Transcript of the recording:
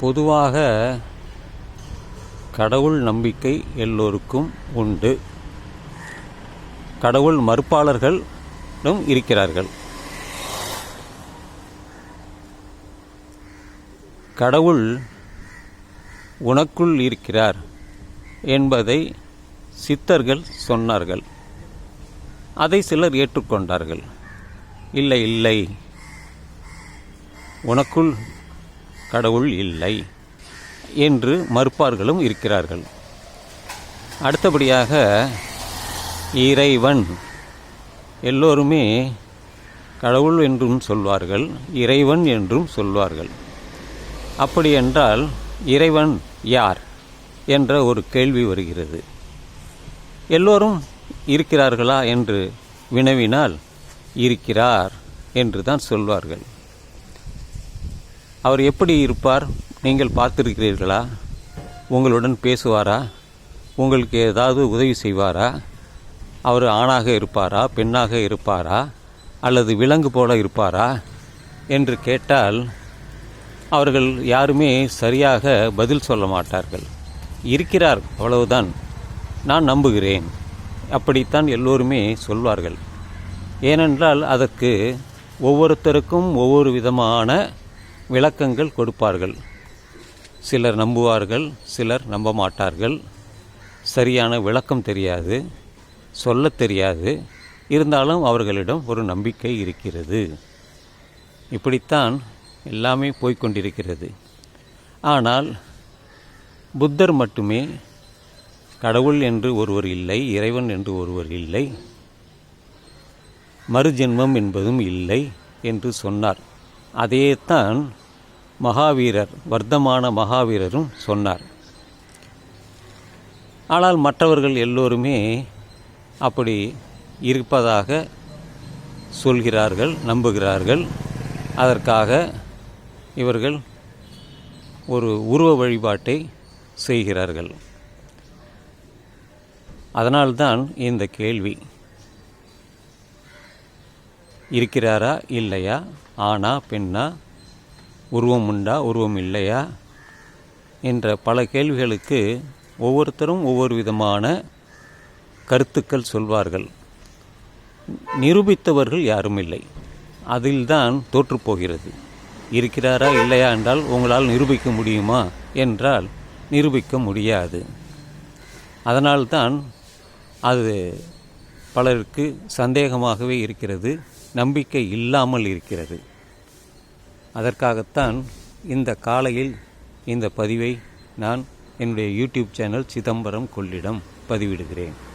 பொதுவாக கடவுள் நம்பிக்கை எல்லோருக்கும் உண்டு. கடவுள் மறுப்பாளர்களும் இருக்கிறார்கள். கடவுள் உனக்குள் இருக்கிறார் என்பதை சித்தர்கள் சொன்னார்கள். அதை சிலர் ஏற்றுக்கொண்டார்கள். இல்லை இல்லை. உனக்குள் கடவுள் இல்லை என்று மறுப்பார்களும் இருக்கிறார்கள். அடுத்தபடியாக இறைவன். எல்லோருமே கடவுள் என்றும் சொல்வார்கள் இறைவன் என்றும் சொல்வார்கள். அப்படி என்றால் இறைவன் யார் என்ற ஒரு கேள்வி வருகிறது. எல்லோரும் இருக்கிறார்களா என்று வினவினால் இருக்கிறார் என்று தான் சொல்வார்கள். அவர் எப்படி இருப்பார்? நீங்கள் பார்த்திருக்கிறீர்களா? உங்களுடன் பேசுவாரா? உங்களுக்கு ஏதாவது உதவி செய்வாரா? அவர் ஆணாக இருப்பாரா? பெண்ணாக இருப்பாரா? அல்லது விலங்கு போல இருப்பாரா? என்று கேட்டால் அவர்கள் யாருமே சரியாக பதில் சொல்ல மாட்டார்கள். இருக்கிறார் அவ்வளவுதான். நான் நம்புகிறேன். அப்படித்தான் எல்லோருமே சொல்வார்கள். ஏனென்றால் அதற்கு ஒவ்வொருத்தருக்கும் ஒவ்வொரு விதமான விளக்கங்கள் கொடுப்பார்கள். சிலர் நம்புவார்கள் சிலர் நம்ப மாட்டார்கள் சரியான விளக்கம் தெரியாது சொல்லத் தெரியாது. இருந்தாலும் அவர்களிடம் ஒரு நம்பிக்கை இருக்கிறது. இப்படித்தான் எல்லாமே போய்க்கொண்டிருக்கிறது ஆனால் புத்தர் மட்டுமே கடவுள் என்று ஒருவர் இல்லை இறைவன் என்று ஒருவர் இல்லை மறுஜென்மம் என்பதும் இல்லை என்று சொன்னார். அதையேத்தான் மகாவீரர் வர்த்தமான மகாவீரரும் சொன்னார். ஆனால் மற்றவர்கள் எல்லோருமே அப்படி இருப்பதாக சொல்கிறார்கள் நம்புகிறார்கள். அதற்காக இவர்கள் ஒரு உருவ வழிபாட்டை செய்கிறார்கள். அதனால்தான் இந்த கேள்வி. இருக்கிறாரா இல்லையா ஆனா பெண்ணா உருவம் உண்டா உருவம் இல்லையா? என்ற பல கேள்விகளுக்கு ஒவ்வொருத்தரும் ஒவ்வொரு விதமான கருத்துக்கள் சொல்வார்கள். நிரூபித்தவர்கள் யாரும் இல்லை. அதில்தான் தோற்றுப்போகிறது இருக்கிறாரா இல்லையா என்றால் உங்களால் நிரூபிக்க முடியுமா என்றால் நிரூபிக்க முடியாது. அதனால்தான் அது பலருக்கு சந்தேகமாகவே இருக்கிறது நம்பிக்கை இல்லாமல் இருக்கிறது. அதற்காகத்தான் இந்த காலையில் இந்த பதிவை நான் என்னுடைய யூடியூப் சேனல் சிதம்பரம் கொள்ளிடம் பதிவிடுகிறேன்.